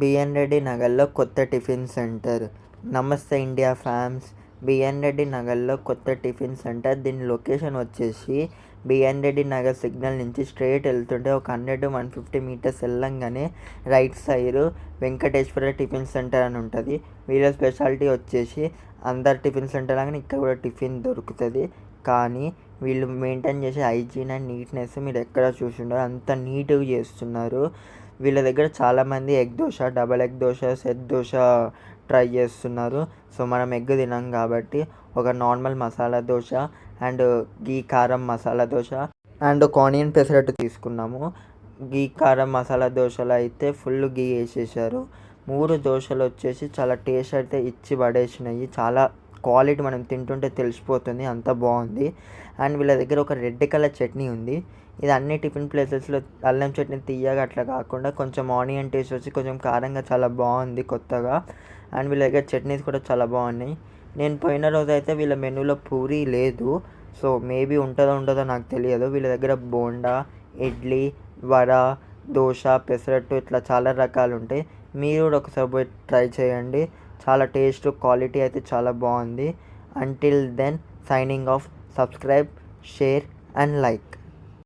B N Reddy నగర్లో కొత్త tiffin centre. Namaste India fams. BN Reddy నగర్లో కొత్త టిఫిన్ సెంటర్. దీని లొకేషన్ వచ్చేసి బిఎన్ రెడ్డి నగర్ సిగ్నల్ నుంచి స్ట్రైట్ వెళ్తుంటే ఒక హండ్రెడ్ వన్ ఫిఫ్టీ మీటర్స్ వెళ్ళంగానే right side Venkateswara tiffin centre అని ఉంటుంది. వీళ్ళ స్పెషాలిటీ వచ్చేసి అందరు టిఫిన్ సెంటర్ లాగానే ఇక్కడ కూడా టిఫిన్ దొరుకుతుంది. కానీ వీళ్ళు మెయింటైన్ చేసే హైజీన్ అండ్ నీట్నెస్ మీరు ఎక్కడ చూసి అంత నీట్గా చేస్తున్నారు. వీళ్ళ దగ్గర చాలామంది egg dosa double egg dosa set dosa try చేస్తున్నారు. సో మనం ఎగ్ తినాం కాబట్టి ఒక normal masala dosa and ghee karam masala dosa and ఒక ఆనియన్ పెసరట్టు తీసుకున్నాము. గీ కారం మసాలా దోశలు అయితే ఫుల్ గీ వేసేసారు మూడు దోశలు వచ్చేసి చాలా టేస్ట్ అయితే ఇచ్చి పడేసినాయి. చాలా క్వాలిటీ మనం తింటుంటే తెలిసిపోతుంది అంత బాగుంది. అండ్ వీళ్ళ దగ్గర ఒక రెడ్ కలర్ చట్నీ ఉంది. ఇది అన్ని టిఫిన్ ప్లేసెస్లో అల్లం చట్నీ తీయగా అట్లా కాకుండా కొంచెం ఆనియన్ టేస్ట్ వచ్చి కొంచెం కారంగా చాలా బాగుంది కొత్తగా. అండ్ వీళ్ళ దగ్గర చట్నీస్ కూడా చాలా బాగున్నాయి. నేను పోయిన రోజు అయితే వీళ్ళ మెనూలో పూరి లేదు. సో మేబీ ఉంటుందో ఉంటుందో నాకు తెలియదు. వీళ్ళ దగ్గర బోండా ఇడ్లీ వడ దోశ పెసరట్టు ఇట్లా చాలా రకాలు ఉంటాయి. మీరు కూడా ఒకసారి పోయి ట్రై చేయండి. చాలా టేస్ట్ క్వాలిటీ అయితే చాలా బాగుంది. Until then signing off subscribe share and like